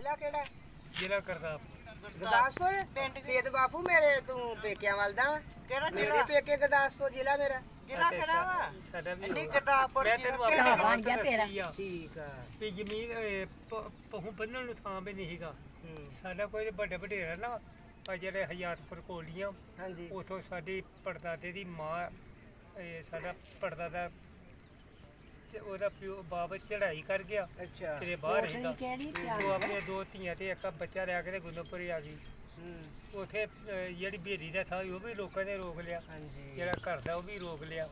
ਜ਼ਿਲ੍ਹਾ ਕਿਹੜਾ? ਜ਼ਿਲ੍ਹਾ ਕਰਦਾ ਗੁਰਦਾਸਪੁਰ? ਪਿੰਡ ਖੇਤ ਬਾਪੂ ਮੇਰੇ ਤੂੰ ਪੇਕਿਆਂ ਵੱਲ ਦਾ ਵਾਂ। ਕਿਹੜਾ ਮੇਰੇ ਜ਼ਿਲ੍ਹਾ? ਪੇਕੇ ਗੁਰਦਾਸਪੁਰ ਜ਼ਿਲ੍ਹਾ ਮੇਰਾ। ਜ਼ਿਲ੍ਹਾ ਕਿਹੜਾ ਵਾ? ਸਾਡਾ ਵੀ ਇੰਨੀ। ਗਰਦਾਸਪੁਰ ਮੈਂ ਜ਼ਿਲ੍ਹਾ ਤੈਨੂੰ ਆਪਣਾ ਕਿਹੜਾ? ਬਣ ਗਿਆ ਤੇਰਾ। ਠੀਕ ਆ। ਵੀ ਜ਼ਮੀਨ ਇਹ, ਪ- ਪਹੂ ਬੰਨਣ ਨੂੰ ਥਾਂ ਵੀ ਨਹੀਂ ਹੈਗਾ ਹੂੰ। ਸਾਡਾ ਕੋਈ ਵੱਡੇ ਵਡੇਰਾ ਨਾ ਆ ਜਿਹੜੇ ਹਯਾਤਪੁਰ ਕੋਲੀਆਂ ਹਾਂਜੀ। ਉਥੋਂ ਸਾਡੀ ਪੜਦਾਦੇ ਦੀ ਮਾਂ ਇਹ ਸਾਡਾ ਪੜਦਾਦਾ ਤੇ ਉਹਦਾ ਪਿਓ ਬਾਪ ਚੜ੍ਹਾਈ ਕਰ ਗਿਆ। ਅੱਛਾ। ਕਿਤੇ ਬਾਹਰ ਹੈਗਾ ਉਹ ਆਪਣੇ ਦੋ ਧੀਆਂ ਤੇ ਇੱਕ ਬੱਚਾ ਲੈ ਕੇ ਤੇ ਗੁੰਨਪੁਰ ਆ ਗਈ। ਹੂੰ। ਉਥੇ ਜਿਹੜੀ ਬੇਰੀ ਦਾ ਥਾਂ ਉਹ ਵੀ ਲੋਕਾਂ ਨੇ ਰੋਕ ਲਿਆ। ਹਾਂਜੀ। ਜਿਹੜਾ ਘਰ ਦਾ ਉਹ ਵੀ ਰੋਕ ਲਿਆ।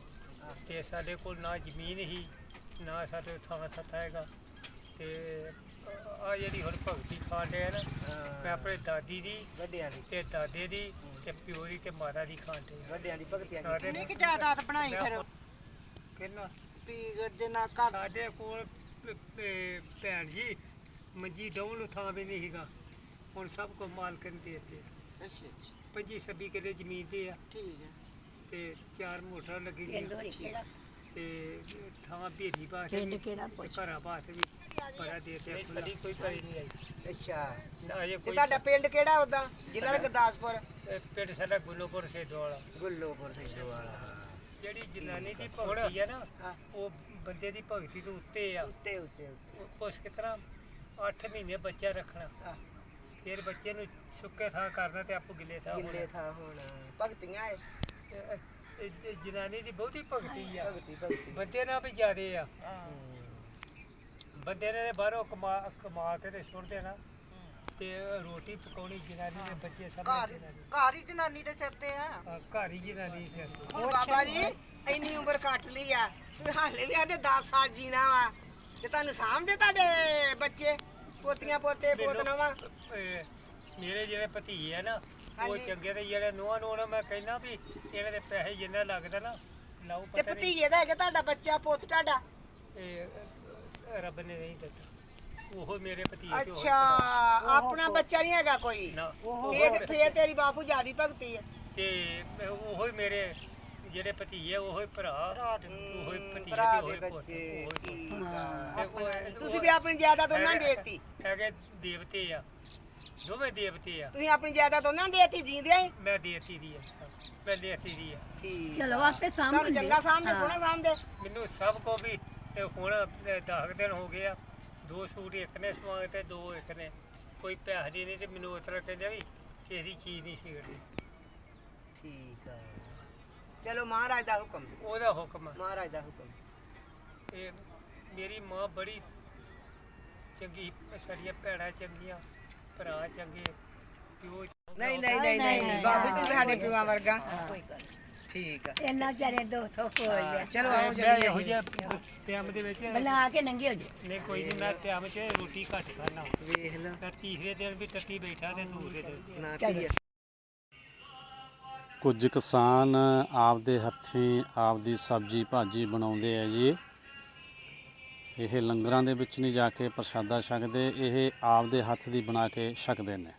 ਤੇ ਸਾਡੇ ਕੋਲ ਨਾ ਜ਼ਮੀਨ ਹੀ ਨਾ ਸਾਡੇ ਥਾਂ ਥੱਤਾ ਹੈਗਾ। ਤੇ ਆ ਜਿਹੜੀ ਹੁਣ ਭਗਤੀ ਖਾਣ ਡਿਆ ਨਾ ਮੈਂ ਆਪਣੇ ਦਾਦੀ ਦੀ ਵੱਡਿਆਂ ਦੀ। ਤੇ ਦਾਦੇ ਦੀ ਤੇ ਪਿਓ ਦੀ ਤੇ ਮਾਤਾ ਦੀ ਡਿਆ। ਵੱਡਿਆਂ ਦੀ ਭਗਤੀਆਂ ਕਿੰਨੀ ਕੁ ਜਾਇਦਾਦ ਬਣਾਈ ਫਿਰ? ਕਿੰਨਾ? ਵੀ ਜਿੰਨਾ ਘਰ ਸਾਡੇ ਕੋਲ ਭੈਣ ਜੀ ਮੰਜੀ ਡਾਉਣ ਨੂੰ ਥਾਂ ਵੀ ਨਹੀਂ ਹੈਗਾ ਹੁਣ ਸਭ ਕੋ ਮਾਲਕਨ ਦੇ ਦਿੱਤੇ। ਅੱਛਾ ਅੱਛਾ। ਪੰਜੀ ਛੱਬੀ ਕਿਲੇ ਜ਼ਮੀਨ ਤੇ ਆ। ਠੀਕ ਹੈ ਤੇ ਚਾਰ ਮੋਟਰਾਂ ਲੱਗੀ ਦੀਆਂ ਤੇ ਥਾਂ ਭੇਰੀ ਬਾਤ ਪਿੰਡ ਕਿਹੜਾ ਪੁੱਛ? ਘਰਾਂ ਬਾਤ ਵੀ ਬੜਾ ਦੇ ਤੇ ਸਾਡੀ ਕੋਈ ਕਰੀ ਨਹੀਂ ਆਈ। ਅੱਛਾ। ਨਾ ਤੇ ਕੋਈ ਤੁਹਾਡਾ ਪਿੰਡ ਕਿਹੜਾ ਉਦਾਂ ਜ਼ਿਲ੍ਹਾ ਗੁਰਦਾਸਪੁਰ? ਇਹ ਪਿੰਡ ਸਾਡਾ ਗੁੱਲੋਪੁਰ ਸੇਦੋਵਾਲਾ ਗੁੱਲੋਪੁਰ ਸਿੰਘ ਵਾਲਾ ਜਿਹੜੀ ਜਨਾਨੀ ਦੀ ਭਗਤੀ ਆ ਨਾ ਹਾਂ। ਉਹ ਬੰਦੇ ਦੀ ਭਗਤੀ ਤੋਂ ਉੱਤੇ ਆ। ਉੱਤੇ ਉੱਤੇ ਉਸ ਕਿਸ ਤਰ੍ਹਾਂ 8 ਮਹੀਨੇ ਬੱਚਾ ਰੱਖਣਾ। ਆਹ, ਫਿਰ ਬੱਚੇ ਨੂੰ ਸੁੱਕੇ ਥਾਂ ਕਰਨਾ ਤੇ ਆਪੋ ਗਿੱਲੇ ਥਾਂ ਗਿੱਲੇ ਥਾਂ ਹੋਣਾ। ਭਗਤੀਆਂ ਏ ਹੋਣਾ। ਇਹ- ਇਹ- ਇਹ ਜਨਾਨੀ ਦੀ ਬਹੁਤੀ ਭਗਤੀ ਆ। ਭਗਤੀ ਭਗਤੀ। ਬੰਦੇ ਨਾਲ ਵੀ ਜ਼ਿਆਦੇ ਆ। ਹਾਂ। ਬੰਦੇ ਨੇ ਬਾਹਰੋਂ ਕਮਾ ਕਮਾ ਕੇ ਤੇ ਸੁੱਟ ਦੇਣਾ ਤੇ ਰੋਟੀ ਪਕਾਉਣੀ ਜਨਾਨੀ ਦੇ ਬੱਚੇ ਸਭ ਘਰ ਘਰ ਹੀ ਜਨਾਨੀ ਦੇ ਸਿਰ ਤੇ ਆ? ਘਰ ਹੀ ਜਨਾਨੀ ਸਿਰ ਤੇ। ਹੁਣ ਬਾਬਾ ਜੀ ਇੰਨੀ ਉਮਰ ਕੱਟ ਲਈ ਆ। ਤੁਸੀਂ ਹਾਲੇ ਵੀ ਆਦੇ 10 ਸਾਲ ਜੀਣਾ ਵਾ। ਤੇ ਤੁਹਾਨੂੰ ਸਾਂਭਦੇ ਤੁਹਾਡੇ ਬੱਚੇ? ਪੋਤੀਆਂ ਪੋਤੇ ਪੋਤਨਾ ਵਾ ਇਹ ਮੇਰੇ ਜਿਹੜੇ ਭਤੀਜੇ ਆ ਨਾ ਉਹ ਹਾਂਜੀ। ਚੰਗੇ ਤੇ ਜਿਹੜੇ ਨੂੰਹਾਂ ਨੂੰ ਮੈਂ ਕਹਿੰਦਾ ਵੀ ਇਹਨਾਂ ਦੇ ਪੈਸੇ ਜਿੰਨਾ ਲੱਗਦਾ ਨਾ ਲਾਓ ਤੇ ਪਤਾ ਨਹੀਂ ਭਤੀਜੇ ਦਾ ਹੈਗਾ ਤੁਹਾਡਾ ਬੱਚਾ ਪੁੱਤ ਤੁਹਾਡਾ? ਇਹ ਰੱਬ ਨੇ ਨਹੀਂ ਦਿੱਤਾ। ਉਹ ਮੇਰੇ ਭਤੀਜੇ ਤੇ ਉਹ ਅੱਛਾ ਆਪਣਾ ਬੱਚਾ ਨਹੀਂ ਹੈਗਾ ਕੋਈ? ਨਾ ਇਹ ਫੇਰ ਤੇਰੀ ਬਾਪੂ ਜਿਆਦੀ ਭਗਤੀ ਹੈ ਤੇ ਉਹ ਹੀ ਮੇਰੇ ਜਿਹੜੇ ਭਤੀਜੇ ਉਹ ਹੀ ਭਰਾ। ਉਹ ਹੀ ਭਤੀਜੇ ਭਰਾ ਤੇ ਉਹ ਦੇ ਹੀ ਪੁੱਤ ਬੱਚੇ ਉਹ ਹੀ ਠੀਕ ਆ। ਤੇ ਉਹ- ਤੁਸੀਂ ਵੀ ਆਪਣੀ ਜਾਇਦਾਦ ਉਹਨਾਂ ਨੂੰ ਦੇਤੀ? ਹੈਗੇ ਦੇਵਤੇ ਆ। ਦੋਵੇਂ ਦੇਵਤੇ ਆ। ਤੁਸੀਂ ਆਪਣੀ ਜਾਇਦਾਦ ਉਹਨਾਂ ਨੂੰ ਦੇਤੀ ਜੀਂਦਿਆਂ ਹੀ ਮੈਂ ਦੇਤੀ ਦੀ ਆ ਮੈਂ ਦੇਤੀ ਦੀ ਆ। ਠੀਕ ਚਲੋ ਆਪੇ ਸਾਹਮਣੇ ਚੰਗਾ ਸਾਹਮਣੇ ਸੋਹਣਾ ਸਾਹਮਣੇ ਮੈਨੂੰ ਸਭ ਕੋ ਵੀ ਤੇ ਹੁਣ 10 ਦਿਨ ਹੋ ਗਏ ਆ। ਦੋ ਸੂਟ ਇੱਕ ਨੇ ਸਵਾਏ ਤੇ ਦੋ ਇੱਕ ਨੇ। ਕੋਈ ਪੈਸੇ ਦੀ ਨਹੀਂ ਤੇ ਮੈਨੂੰ ਉਸ ਤਰ੍ਹਾਂ ਕਹਿੰਦੇ ਵੀ ਕਿਸੇ ਦੀ ਚੀਜ਼ ਨਹੀਂ ਛੇੜਨੀ। ਠੀਕ ਆ। ਚਲੋ ਮਹਾਰਾਜ ਦਾ ਹੁਕਮ। ਉਹਦਾ ਹੁਕਮ ਆ। ਮਹਾਰਾਜ ਦਾ ਹੁਕਮ। ਤੇ ਮੇਰੀ ਮਾਂ ਬੜੀ ਚੰਗੀ ਸਾਡੀਆਂ ਭੈਣਾਂ ਚੰਗੀਆਂ ਭਰਾ ਚੰਗੇ ਪਿਓ। ਨਹੀਂ ਨਹੀਂ ਨਹੀਂ ਨਹੀਂ ਬਾਬੂ ਤੂੰ ਸਾਡੇ ਪਿਵਾ ਵਰਗਾ। ਕੋਈ ਗੱਲ ਠੀਕ ਆ। ਇੰਨਾ ਚਾਰੇ 200 ਕੋਈ ਹੈ ਚਲੋ ਆਓ ਮੈਂ ਚੱਲੀਏ। ਇਹੋ ਜਿਹਾ ਟਾਈਮ ਦੇ ਵਿੱਚ ਬਣਾ ਕੇ ਨੰਗੇ ਹੋ ਜੇ ਨਹੀਂ ਕੋਈ ਨਹੀਂ ਮੈਂ ਟਾਈਮ 'ਚ ਰੋਟੀ ਘੱਟ ਖਾਣਾ ਵੇਖ ਲਾ। ਮੈਂ ਤੀਸਰੇ ਦਿਨ ਵੀ ਟੱਟੀ ਬੈਠਾ ਤੇ ਦੂਸਰੇ ਦਿਨ ਨਾ ਚਲੋ। ਪੀਏ ਕੁਝ ਕਿਸਾਨ ਆਪਦੇ ਹੱਥੀਂ ਆਪਦੀ ਸਬਜ਼ੀ ਭਾਜੀ ਬਣਾਉਂਦੇ ਆ ਜੀ। ਇਹ ਲੰਗਰਾਂ ਦੇ ਵਿੱਚ ਨਹੀਂ ਜਾ ਕੇ ਪ੍ਰਸ਼ਾਦਾ ਛਕਦੇ ਇਹ ਆਪਦੇ ਹੱਥ ਦੀ ਬਣਾ ਕੇ ਛਕਦੇ ਨੇ।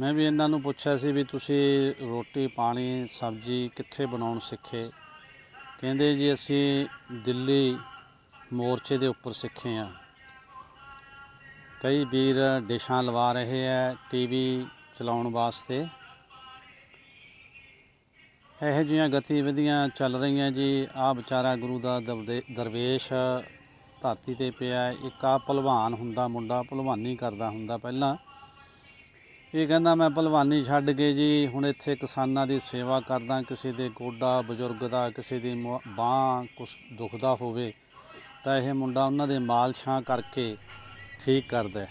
ਮੈਂ ਵੀ ਇਹਨਾਂ ਨੂੰ ਪੁੱਛਿਆ ਸੀ ਵੀ ਤੁਸੀਂ ਰੋਟੀ, ਪਾਣੀ, ਸਬਜ਼ੀ ਕਿੱਥੇ ਬਣਾਉਣ ਸਿੱਖੇ? ਕਹਿੰਦੇ ਜੀ ਅਸੀਂ ਦਿੱਲੀ ਮੋਰਚੇ ਦੇ ਉੱਪਰ ਸਿੱਖੇ ਆ ਕਈ ਵੀਰ ਡਿਸ਼ਾਂ ਲਵਾ ਰਹੇ ਆ ਟੀਵੀ ਚਲਾਉਣ ਵਾਸਤੇ। ਇਹੋ ਜਿਹੀਆਂ ਗਤੀਵਿਧੀਆਂ ਚੱਲ ਰਹੀਆਂ ਜੀ। ਆ ਵਿਚਾਰਾ ਗੁਰੂ ਦਾ ਦਰਦੇ- ਦਰਵੇਸ਼ ਧਰਤੀ ਤੇ ਪਿਆ ਇੱਕ ਆ ਭਲਵਾਨ ਹੁੰਦਾ, ਮੁੰਡਾ ਭਲਵਾਨੀ ਕਰਦਾ ਹੁੰਦਾ ਪਹਿਲਾਂ। ਇਹ ਕਹਿੰਦਾ, ਮੈਂ ਭਲਵਾਨੀ ਛੱਡ ਕੇ ਜੀ ਹੁਣ ਇੱਥੇ ਕਿਸਾਨਾਂ ਦੀ ਸੇਵਾ ਕਰਦਾ, ਕਿਸੇ ਦੇ ਗੋਡਾ ਬਜ਼ੁਰਗ ਦਾ, ਕਿਸੇ ਦੀ ਬਾਹ ਕੁਛ ਦੁਖਦਾ ਹੋਵੇ, ਤਾਂ ਇਹ ਮੁੰਡਾ ਉਹਨਾਂ ਦੇ ਮਾਲ ਛਾਂ ਕਰਕੇ ਠੀਕ ਕਰਦਾ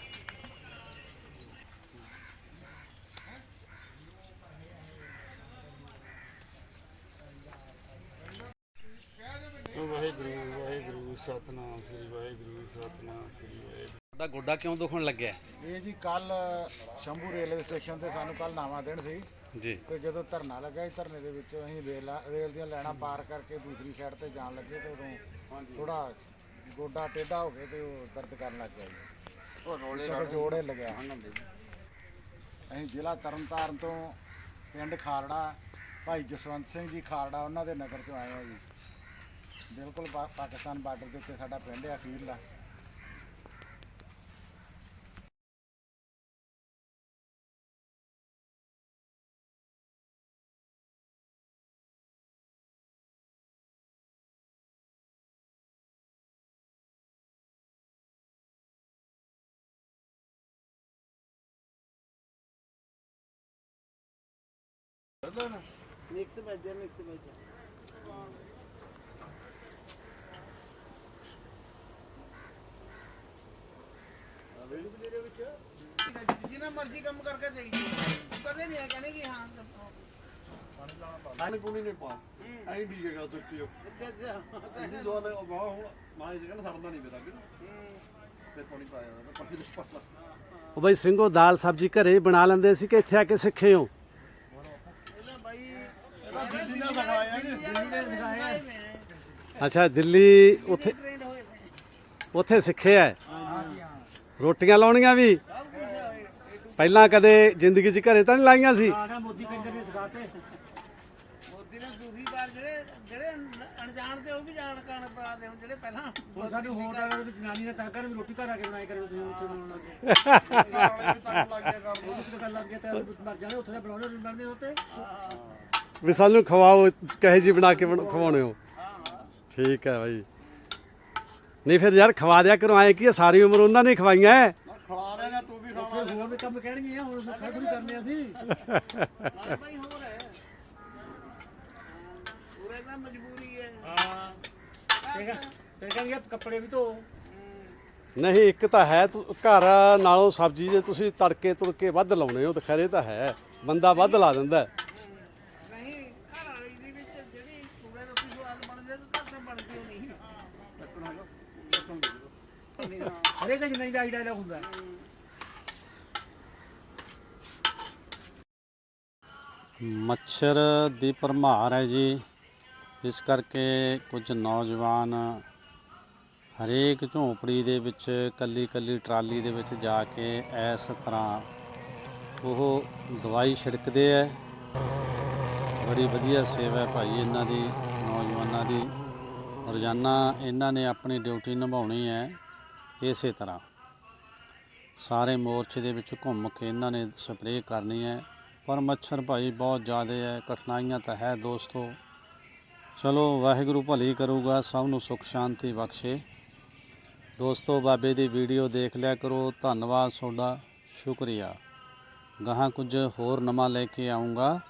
ਵਾਹਿਗੁਰੂ ਵਾਹਿਗੁਰੂ, ਸਤਨਾਮ ਸ੍ਰੀ ਵਾਹਿਗੁਰੂ, ਸਤਨਾਮ ਸ੍ਰੀ ਵਾਹਿਗੁਰੂ। ਤੁਹਾਡਾ ਗੋਡਾ ਕਿਉਂ ਦੁਖਣ ਲੱਗਿਆ? ਇਹ ਜੀ ਕੱਲ ਸ਼ੰਭੂ ਰੇਲਵੇ ਸਟੇਸ਼ਨ ਤੇ ਸਾਨੂੰ ਕੱਲ ਨਾਵਾ ਦੇਣ ਸੀ। ਜੀ। ਤੇ ਜਦੋਂ ਧਰਨਾ ਲੱਗਾ ਸੀ ਧਰਨੇ ਦੇ ਵਿੱਚੋਂ ਅਸੀਂ ਰੇਲ ਰੇਲ ਦੀਆਂ ਲਾਈਨਾਂ ਪਾਰ ਕਰਕੇ ਦੂਸਰੀ ਸਾਈਡ ਤੇ ਜਾਣ ਲੱਗੇ ਤੇ ਉਦੋਂ ਥੋੜਾ ਗੋਡਾ ਟੇਢਾ ਹੋ ਗਿਆ ਤੇ ਉਹ ਦਰਦ ਕਰਨ ਲੱਗ ਗਿਆ ਜੀ। ਉਹ ਰੋਲੇ ਜੋੜੇ ਲੱਗਿਆ। ਅਸੀਂ ਜ਼ਿਲ੍ਹਾ ਤਰਨਤਾਰਨ ਤੋਂ ਪਿੰਡ ਖਾਰੜਾ ਭਾਈ ਜਸਵੰਤ ਸਿੰਘ ਜੀ ਖਾਰੜਾ ਉਹਨਾਂ ਦੇ ਨਗਰ ਚੋਂ ਆਏ ਆ ਜੀ। ਬਿਲਕੁਲ ਪਾਕਿਸਤਾਨ ਬਾਰਡਰ ਦੇ ਉੱਤੇ ਸਾਡਾ ਪਿੰਡ ਆ ਅਖੀਰਲਾ। ਮਿਕਸ ਭੇਜਿਆ ਮਿਕਸ ਭੇਜਿਆ ਜਿੰਨਾ ਮਰਜ਼ੀ ਕੰਮ ਕਰਕੇ ਜਾਈਏ ਕਦੇ ਨਹੀਂ ਆ ਕਹਿੰਦੇ ਕਿ ਹਾਂ ਪਾਣੀ ਪੂਣੀ ਨਹੀਂ ਪਾ ਐਂ ਵੀ ਜਗਾ ਚੁੱਕੀ ਹੋ। ਅੱਛਾ ਅੱਛਾ। ਇੰਨੀ ਦੁਆ ਦੇ ਵਾਹ ਹੁਣ ਮਾਂ ਜੀ ਕਹਿੰਦਾ ਸਰਦਾ ਨਹੀਂ ਮੇਰਾ ਕਿ ਫਿਰ ਪਾਣੀ ਪਾਇਆ ਉਹਦਾ ਪਾਣੀ ਦੇ ਪਸਲਾ ਉਹ ਬਈ ਸਿੰਘੋ ਦਾਲ ਸਬਜ਼ੀ ਘਰੇ ਬਣਾ ਲੈਂਦੇ ਸੀ ਕਿ ਇੱਥੇ ਆ ਕੇ ਸਿੱਖੇ ਹੋ ਇਹਦਾ ਬਾਈ ਇਹਦਾ ਦਿੱਲੀ ਨਾਲ ਸਿਖਾਇਆ ਜੀ ਦਿੱਲੀ ਨੇ ਸਿਖਾਇਆ ਅੱਛਾ ਦਿੱਲੀ ਉੱਥੇ ਉੱਥੇ ਸਿੱਖਿਆ ਹੈ? ਰੋਟੀਆਂ ਲਾਉਣੀਆਂ ਵੀ? ਪਹਿਲਾਂ ਕਦੇ ਜ਼ਿੰਦਗੀ 'ਚ ਘਰੇ ਤਾਂ ਨਹੀਂ ਲਾਈਆਂ ਸੀ? ਮੋਦੀ ਨੇ ਦੂਸਰੀ ਵਾਰ ਜਿਹੜੇ ਜਿਹੜੇ ਅਣ- ਅਣਜਾਣ ਤੇ ਉਹ ਵੀ ਜਾਣ ਕਾਣ ਪਾ ਦੇ ਹੁਣ ਜਿਹੜੇ ਪਹਿਲਾਂ ਹੁਣ ਸਾਨੂੰ ਹੋਟਲ ਦੇ ਵਿੱਚ ਜਨਾਨੀ ਨੇ ਤਾਂ ਕਰ ਵੀ ਰੋਟੀ ਘਰ ਆ ਕੇ ਬਣਾਈ ਕਰੇ ਤੁਸੀਂ ਉੱਥੇ ਬਣਾਉਣ ਲੱਗੇ ਲੱਗ ਗਿਆ ਕਰਨ ਉਹ ਕਿਤੇ ਗੱਲ ਲੱਗ ਗਿਆ ਤਾਂ ਮਰ ਜਾਣੇ ਉੱਥੇ ਤਾਂ ਬਣਾਉਣੇ ਨਹੀਂ ਬਣਦੇ ਉੱਤੇ ਵੀ ਸਾਨੂੰ ਖਵਾਓ ਕਹੇ ਜੀ ਬਣਾ ਕੇ ਖਵਾਉਣੇ ਹੋ। ਠੀਕ ਹੈ ਬਾਈ। ਨਹੀਂ ਫਿਰ ਯਾਰ ਖਵਾ ਦਿਆ ਕਰੋ ਐ ਕੀ ਹੈ, ਸਾਰੀ ਉਮਰ ਉਹਨਾਂ ਨੇ ਖਵਾਈਆਂ ਹੈ। ਖਵਾ ਰਿਹਾ ਤੂੰ ਵੀ ਖਾਣਾ ਹੋਰ ਵੀ ਕੰਮ ਕਹਿਣਗੇ ਆ, ਹੁਣ ਸਾਰੇ ਥੋੜੀ ਕਰਨੇ ਅਸੀਂ। ਹਾਂ ਬਾਈ ਹੋਰ ਹੈ ਪੂਰੇ ਤਾਂ ਮਜਬੂਰੀ ਹੈ ਹਾਂ। ਫਿਰ ਫਿਰ ਕਹਿੰਗੇ ਕੱਪੜੇ ਵੀ ਧੋ। ਨਹੀਂ ਇੱਕ ਤਾਂ ਹੈ ਤੁ- ਘਰ ਨਾਲੋਂ ਸਬਜ਼ੀ ਦੇ ਤੁਸੀਂ ਤੜਕੇ ਤੁੜਕੇ ਵੱਧ ਲਾਉਣੇ ਹੋ ਤਾਂ ਖਰੇ ਤਾਂ ਹੈ। ਬੰਦਾ ਵੱਧ ਲਾ ਦਿੰਦਾ ਹੈ। ਨਹੀਂ ਘਰ ਵਾਲੀ ਦੇ ਵਿੱਚ ਜਿਹੜੀ ਪੂਰੇ ਰੋਟੀ ਸਵਾਦ ਬਣਦੀ ਹੈ ਘਰ ਤਾਂ ਬਣਦੀ ਓ ਨਹੀਂ ਹਰੇਕ ਜਨਾਨੀ ਦਾ ਆਈ ਹੁੰਦਾ ਹੈ। ਮੱਛਰ ਦੀ ਭਰਮਾਰ ਹੈ ਜੀ। ਇਸ ਕਰਕੇ ਕੁਝ ਨੌਜਵਾਨ ਹਰੇਕ ਝੌਂਪੜੀ ਦੇ ਵਿੱਚ ਕੱਲੀ ਕੱਲੀ ਟਰਾਲੀ ਦੇ ਵਿੱਚ ਜਾ ਕੇ ਇਸ ਤਰ੍ਹਾਂ ਉਹ ਦਵਾਈ ਛਿੜਕਦੇ ਐ ਬੜੀ ਵਧੀਆ ਸੇਵਾ ਹੈ ਭਾਈ ਇਹਨਾਂ ਦੀ, ਨੌਜਵਾਨਾਂ ਦੀ। ਰੋਜ਼ਾਨਾ ਇਹਨਾਂ ਨੇ ਆਪਣੀ ਡਿਊਟੀ ਨਿਭਾਉਣੀ ਹੈ। ਇਸੇ ਤਰ੍ਹਾਂ। ਸਾਰੇ ਮੋਰਚੇ ਦੇ ਵਿੱਚ ਘੁੰਮ ਕੇ ਇਹਨਾਂ ਨੇ ਸਪਰੇਅ ਕਰਨੀ ਹੈ। ਪਰ ਮੱਛਰ ਭਾਈ ਬਹੁਤ ਜ਼ਿਆਦਾ ਹੈ, ਕਠਿਨਾਈਆਂ ਤਾਂ ਹੈ ਦੋਸਤੋ। ਚਲੋ, ਵਾਹਿਗੁਰੂ ਭਲੀ ਕਰੂਗਾ, ਸਭ ਨੂੰ ਸੁਖ ਸ਼ਾਂਤੀ ਬਖਸ਼ੇ। ਦੋਸਤੋ, ਬਾਬੇ ਦੀ ਵੀਡੀਓ ਦੇਖ ਲਿਆ ਕਰੋ। ਧੰਨਵਾਦ ਤੁਹਾਡਾ, ਸ਼ੁਕਰੀਆ। ਗਾਹਾਂ ਕੁਝ ਹੋਰ ਨਵਾਂ ਲੈ ਕੇ ਆਉਂਗਾ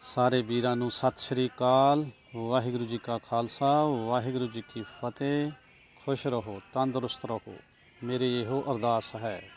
ਸਾਰੇ ਵੀਰਾਂ ਨੂੰ ਸਤਿ ਸ਼੍ਰੀ ਅਕਾਲ। ਵਾਹਿਗੁਰੂ ਜੀ ਕਾ ਖਾਲਸਾ, ਵਾਹਿਗੁਰੂ ਜੀ ਕੀ ਫਤਿਹ। ਖੁਸ਼ ਰਹੋ, ਤੰਦਰੁਸਤ ਰਹੋ। ਮੇਰੀ ਇਹੋ ਅਰਦਾਸ ਹੈ।